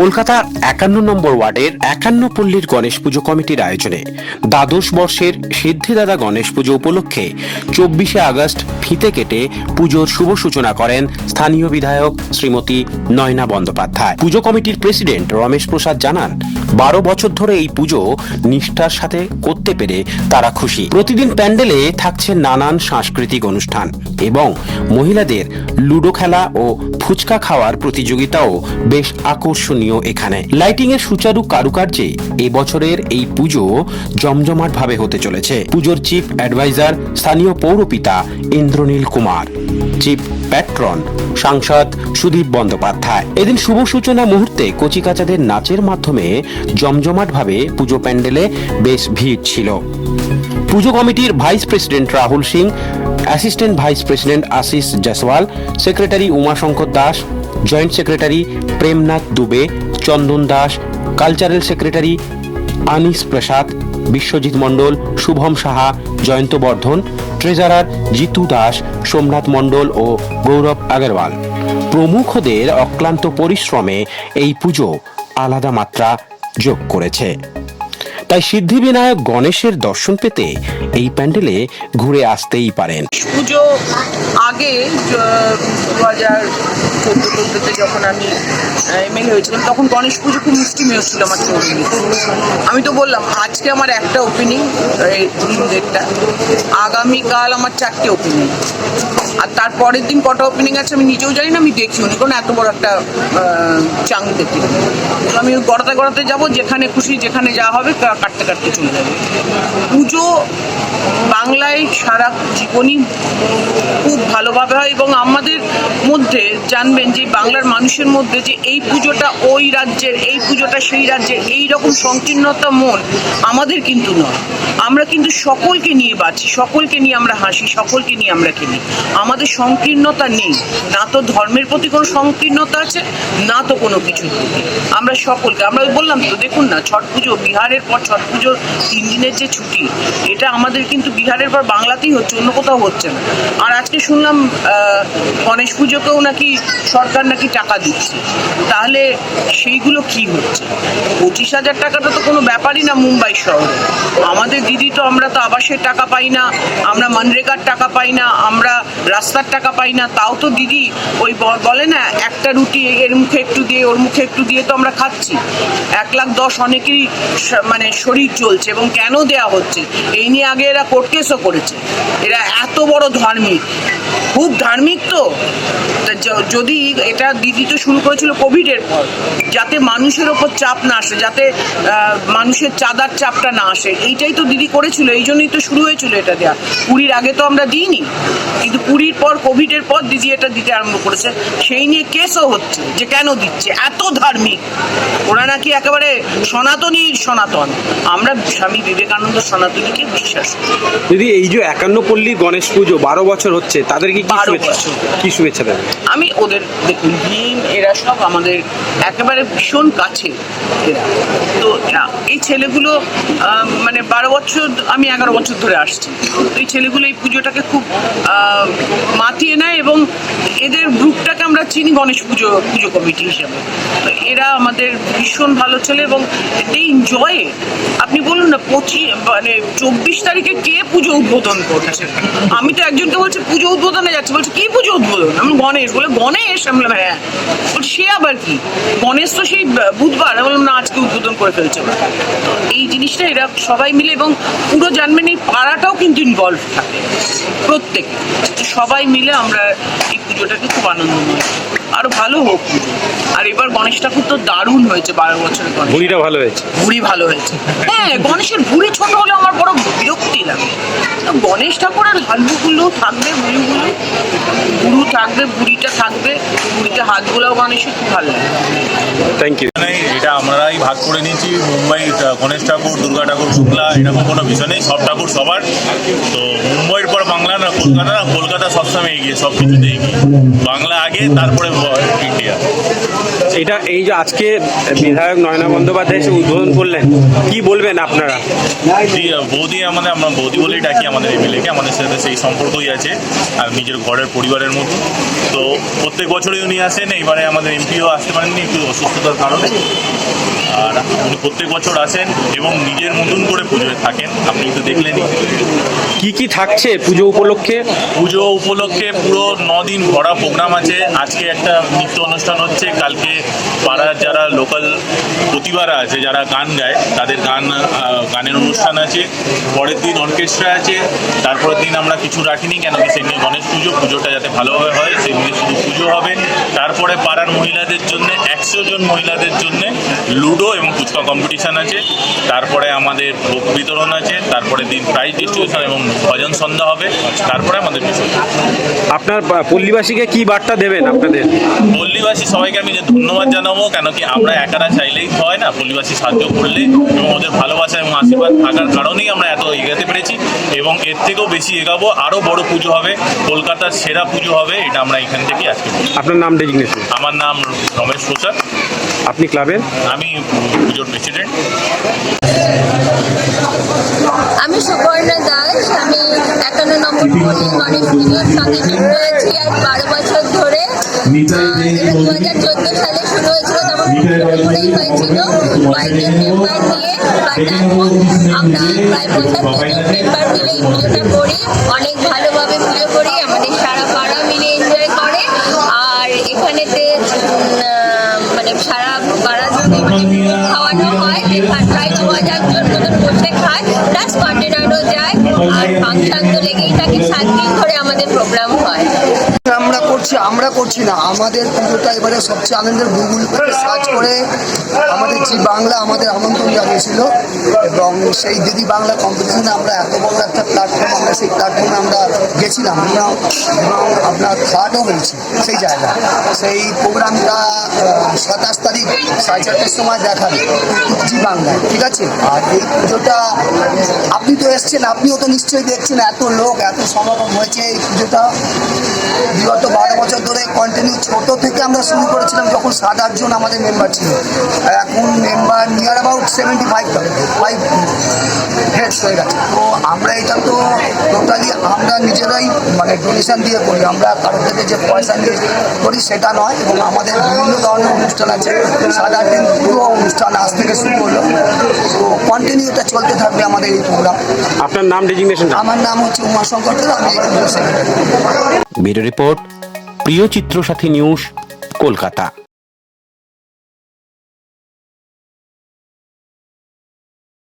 কলকাতার একান্ন নম্বর ওয়ার্ডের একান্ন পল্লীর গণেশ পুজো কমিটির আয়োজনে দ্বাদশ বর্ষের সিদ্ধিদাদা গণেশ পুজো উপলক্ষে চব্বিশে আগস্ট ফিতে কেটে পুজোর শুভ সূচনা করেন স্থানীয় বিধায়ক শ্রীমতী নয়না বন্দ্যোপাধ্যায়। পুজো কমিটির প্রেসিডেন্ট রমেশ প্রসাদ জানান, বারো বছর ধরে এই পুজো নিষ্ঠার সাথে করতে পেরে তারা খুশি। প্রতিদিন প্যান্ডেলে থাকছে নানান সাংস্কৃতিক অনুষ্ঠান এবং মহিলাদের লুডো খেলা ও ফুচকা খাওয়ার প্রতিযোগিতাও বেশ আকর্ষণীয় এখানে। লাইটিং এর সুচারু কারুকার্যে এবছরের এই পুজো জমজমাট ভাবে হতে চলেছে। পুজোর চিফ অ্যাডভাইজার স্থানীয় পৌরপিতা ইন্দ্রনীল কুমার, চিফ প্যাট্রন সাংসদ সুদীপ বন্দ্যোপাধ্যায়। এদিন শুভ সূচনা মুহূর্তে কচিকাচাদের নাচের মাধ্যমে জমজমাটভাবে পুজো প্যান্ডেলে বেশ ভিড় ছিল। পুজো কমিটির vice president Rahul Singh assistant vice president Ashis Jaiswal secretary Umashankar Das joint secretary Premnath Dubey Chandan Das cultural secretary Anis Prasad Biswajit Mondal Shubham Saha Jayanta Bardhan treasurer Jitu Das Somnath Mondal ও গৌরব আগরওয়াল প্রমুখদের অক্লান্ত পরিশ্রমে এই পুজো আলাদা মাত্রা যোগ করেছে। তাই সিদ্ধিবিনায়ক গণেশের দর্শন পেতে এই প্যান্ডেলে ঘুরে আসতেই পারেন। পুজো আগে দু হাজার চোদ্দ চোদ্দোতে যখন আমি এমএলএ হয়েছিলাম, তখন গণেশ পুজো খুব মিষ্টিমেয় ছিল আমার চৌধুরী আমি তো বললাম, আজকে আমার একটা ওপেনিং ডেটটা আগামীকাল আমার চারটে ওপেনিং আর তার পরের দিন কটা ওপেনিং আছে আমি নিজেও জানি না, আমি দেখিও নি কারণ এত বড় একটা চাং দেখি আমি গড়াতে গড়াতে যাব, যেখানে খুশি যেখানে যা হবে কাটতে কাটতে চলে যাবে। পুজো বাংলায় সারা জীবনই খুব ভালোভাবে হয় এবং আমাদের মধ্যে জানবেন যে বাংলার মানুষের মধ্যে যে এই পুজোটা ওই রাজ্যের, এই পুজোটা সেই রাজ্যের, এই রকম সংকীর্ণতা মন আমাদের কিন্তু নয়। আমরা কিন্তু সকলকে নিয়ে বাঁচি, সকলকে নিয়ে আমরা হাসি, সকলকে নিয়ে আমরা খেলি। আমাদের সংকীর্ণতা নেই। না তো ধর্মের প্রতি কোনো সংকীর্ণতা আছে, না তো কোনো কিছুর প্রতি। আমরা সকলকে, আমরা বললাম তো, দেখুন না, ছট পুজো, বিহারের পর ছট পুজোর তিন দিনের যে ছুটি, এটা আমাদের কিন্তু বিহারের পর বাংলাতেই হচ্ছে, অন্য কোথাও হচ্ছে না। আর আজকে শুনলাম গণেশ পুজোকেও নাকি সরকার নাকি টাকা দিচ্ছে। তাহলে সেইগুলো কি হচ্ছে? পঁচিশ হাজার টাকাটা তো কোনো ব্যাপারই না মুম্বাই শহরে। আমাদের দিদি তো আমরা তো আবাসের টাকা পাই না, আমরা মনরেগার টাকা পাই না, আমরা রাস্তার টাকা পাই না, তাও তো দিদি ওই বলে না, একটা রুটি এর মুখে একটু দিয়ে, ওর মুখে একটু দিয়ে তো আমরা খাচ্ছি। এক লাখ দশ অনেকেরই মানে শরীর চলছে এবং কেন দেয়া হচ্ছে? এই নিয়ে আগে এরা কোর্ট কেসও করেছে। এরা এত বড় ধার্মিক। খুব ধার্মিক তো। যদি এটা দিদি তো শুরু করেছিল কোভিডের পর যাতে মানুষের ওপর চাপ না আসে যাতে মানুষের চাঁদার চাপটা না আসে এইটাই তো দিদি করেছিল এই জন্যই তো শুরু হয়েছিল এটা দেওয়া পুরীর আগে তো আমরা দিইনি কিন্তু পুরীর পর কোভিডের পর দিদি এটা দিতে আরম্ভ করেছে। সেই নিয়ে কেসও হচ্ছে যে কেন দিচ্ছে এত ধার্মিক। ওরা নাকি একেবারে সনাতনী সনাতন। আমরা স্বামী বিবেকানন্দ সনাতনীকে বিশ্বাস করি। দিদি এই যে একান্ন পল্লী গণেশ পুজো বারো বছর হচ্ছে তাদেরকে কি 12 শুভেচ্ছা বছর। আমি ওদের, দেখুন, ভীম, এরা সব আমাদের একেবারে ভীষণ কাছে, এরা। তো এই ছেলেগুলো মানে বারো বছর, আমি এগারো বছর ধরে আসছি। এই ছেলেগুলো এই পুজোটাকে খুব মাতিয়ে নেয় এবং এদের গ্রুপটাকে আমরা চিনি গণেশ পুজো পুজো কমিটি হিসেবে। এরা আমাদের ভীষণ ভালো ছেলে এবং এই এনজয়ে আপনি বলুন না, পঁচিশ মানে চব্বিশ তারিখে কে পুজো উদ্বোধন করছে? আমি তো একজনকে বলছি, পুজো উদ্বোধনে যাচ্ছে। বলছে, কি পুজো উদ্বোধন? আমি গণেশ। বলে, গণেশ? আমি বললাম হ্যাঁ। বলছি, সে আবার কি? গণেশ তো সেই বুধবার। আমি বললাম, না, আজকে উদ্বোধন করে ফেলছে তো এই জিনিসটা এরা সবাই মিলে এবং পুরো জানবেন, এই পাড়াটাও কিন্তু ইনভলভ থাকে। প্রত্যেকে। সবাই মিলে আমরা এই পুজোটাকে খুব আনন্দময় আরও ভালো হোক। আর এবার গণেশ ঠাকুর তো দারুণ হয়েছে বারো বছরের গণেশ। ভুড়িটা ভালো হয়েছে। ভুড়ি ভালো হয়েছে। হ্যাঁ গণেশের ভুড়ি ছোট হলে আমার বড় বিরক্তি লাগে। তো গণেশ ঠাকুরের হালুগুলো থাকবে ভুড়িগুলো ভুড়ু থাকবে ভুড়িটা থাকবে। ভুড়িতে হাত গোলাও গণেশের খুব ভালো লাগে। থ্যাংক ইউ নেই এটা আমরাই ভাগ করে নিয়েছি। মুম্বাই গণেশ ঠাকুর, দুর্গা ঠাকুর শুক্লা এরকম কোনো বিষয় নেই। সব ঠাকুর সবার। তো মুম্বাইয়ের পর বাংলা না, কলকাতা না, কলকাতা সবসময় এগিয়ে সব কিছুতে এগিয়ে। বাংলা আগে, তারপরে ইন্ডিয়া। এটা এই যে আজকে বিধায়ক নয়না বন্দ্যোপাধ্যায় এসে উদ্বোধন করলেন কি বলবেন আপনারা? বৌদি আমাদের আমরা বৌদি বলেই ডাকি আমাদের এমএলএকে আমাদের সাথে সেই সম্পর্কই আছে আর নিজের ঘরের পরিবারের মতো। তো প্রত্যেক বছরই উনি আসেন এবারে আমাদের এমপিও আসতে পারেননি একটু অসুস্থতার কারণে। আর উনি প্রত্যেক বছর আসেন এবং নিজের মতন করে পুজোয় থাকেন আপনি তো দেখলেনই। কি কি থাকছে পুজো উপলক্ষে? পুজো উপলক্ষে পুরো দিন ভরা প্রোগ্রাম আছে। আজকে একটা নৃত্য অনুষ্ঠান হচ্ছে কালকে পাড়ার যারা লোকাল প্রতিভারা আছে, যারা গান গায়, তাদের গান গানের অনুষ্ঠান আছে, পরের দিন অর্কেস্ট্রা আছে, তারপরের দিন আমরা কিছু রাখিনি কেন কি সেই গণেশ পুজো, পুজোটা যাতে ভালোভাবে হয় সেই নিয়ে শুধু পুজো হবে। তারপরে পাড়ার মহিলাদের জন্য একশো জন মহিলাদের জন্য লুডো এবং ফুচকা কম্পিটিশান আছে। তারপরে আমাদের ভোগ বিতরণ আছে তারপরে দিন প্রাইজ ডিস্ট্রিবিউশন এবং ভজন সন্ধ্যা হবে তারপরে আমাদের আপনার পল্লীবাসীকে কি বার্তা দেবেন আপনাদের? পল্লীবাসী সবাইকে আমি যে ধন্যবাদ জানাব কেন কি আমরা একারা চাইলেই হয় না পল্লীবাসী সাহায্য করলে এবং ওদের ভালোবাসা এবং আশীর্বাদ থাকার কারণেই আমরা এত এগাতে পেরেছি এবং এর থেকেও বেশি এগাবো আরও বড় পুজো হবে কলকাতার সেরা পুজো হবে এটা আমরা এখান থেকে আজকে আপনার নাম ডেজিগনেশন। আমার নাম রমেশ প্রসাদ আপনি ক্লাবের আমি পুজোর প্রেসিডেন্ট। আমি সুবর্ণা দাস আমি একান্ন নম্বর গণেশ পুজোর সঙ্গে যুক্ত আছি আজ বারো বছর ধরে দু হাজার চোদ্দ সালে শুরু হয়েছিল তখন হয়েছিল। কয়েকজন মেম্বার নিয়ে আমরা প্রায় পঁচাত্তর জন মেম্বার মিলে কন্টেনারও যায়। আর ফাংশন তো লেগেই থাকে সাত দিন ধরে আমাদের প্রোগ্রাম হয় আমরা করছি আমরা করছি না। আমাদের পুজোটা এবারে সবচেয়ে আনন্দের গুগল সার্চ করে আমাদের জি বাংলা আমাদের আমন্ত্রণ জানিয়েছিল এবং সেই দিদি বাংলা কম্পিটিশনে আমরা এত বড় একটা প্ল্যাটফর্ম আমরা সেই প্ল্যাটফর্মে আমরা গেছিলাম। এবং আপনার থার্ডও হয়েছি সেই জায়গায়। সেই প্রোগ্রামটা সাতাশ তারিখ সাড়ে চারটের সময় দেখাবে জি বাংলায়, ঠিক আছে? আর এই পুজোটা, আপনি তো এসছেন, আপনিও তো নিশ্চয়ই দেখছেন, এত লোক, এত সমাগম হয়েছে এই পুজোটা। বিগত বারো বছর ধরে কন্টিনিউ ছোট থেকে আমরা শুরু করেছিলাম যখন সাত আটজন আমাদের মেম্বার ছিল। এখন member near about seventy five five heads হয়ে গেছে। তো আমরা এটা তো টোটালি আমরা নিজেরাই মানে ডোনেশন দিয়ে করি। আমরা কারোর থেকে যে পয়সা নিয়ে করি সেটা নয় এবং আমাদের বিভিন্ন ধরনের অনুষ্ঠান আছে। সাত আট দিন পুরো অনুষ্ঠান আজ থেকে শুরু হলো। তো কন্টিনিউ এটা চলতে থাকবে আমাদের এই প্রোগ্রাম আপনার নাম ডেজিগনেশন আমার নাম হচ্ছে উমাশঙ্কর আমি ব্যুরো রিপোর্ট প্রিয় চিত্র সাথী নিউজ কলকাতা।